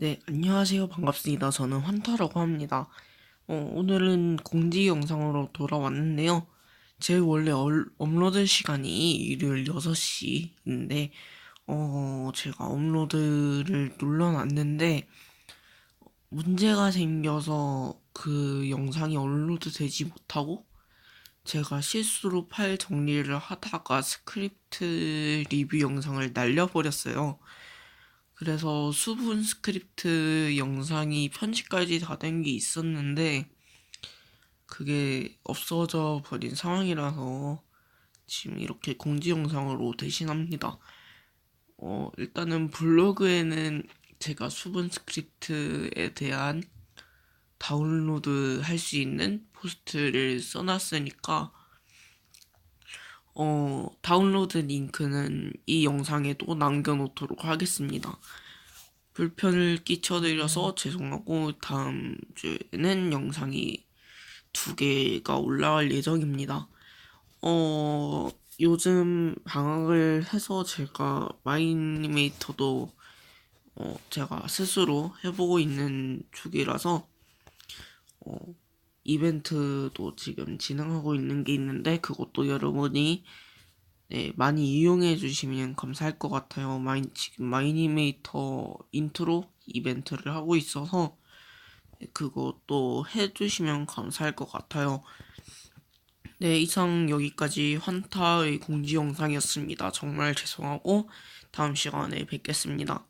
네, 안녕하세요. 반갑습니다. 저는 환타라고 합니다. 어, 오늘은 공지 영상으로 돌아왔는데요. 제 원래 얼- 업로드 시간이 일요일 6시인데, 어, 제가 업로드를 눌러놨는데, 문제가 생겨서 그 영상이 업로드 되지 못하고, 제가 실수로 파일 정리를 하다가 스크립트 리뷰 영상을 날려버렸어요. 그래서 수분 스크립트 영상이 편집까지 다 된 게 있었는데 그게 없어져 버린 상황이라서 지금 이렇게 공지 영상으로 대신합니다. 어, 일단은 블로그에는 제가 수분 스크립트에 대한 다운로드 할 수 있는 포스트를 써놨으니까 어, 다운로드 링크는 이 영상에 또 남겨놓도록 하겠습니다. 불편을 끼쳐드려서 죄송하고 다음 주에는 영상이 두 개가 올라갈 예정입니다. 어, 요즘 방학을 해서 제가 마이니메이터도 어, 제가 스스로 해보고 있는 중이라서 어, 이벤트도 지금 진행하고 있는 게 있는데 그것도 여러분이 네, 많이 이용해 주시면 감사할 것 같아요. 마이, 지금 마이니메이터 인트로 이벤트를 하고 있어서 네, 그것도 해 주시면 감사할 것 같아요. 네, 이상 여기까지 환타의 공지 영상이었습니다. 정말 죄송하고 다음 시간에 뵙겠습니다.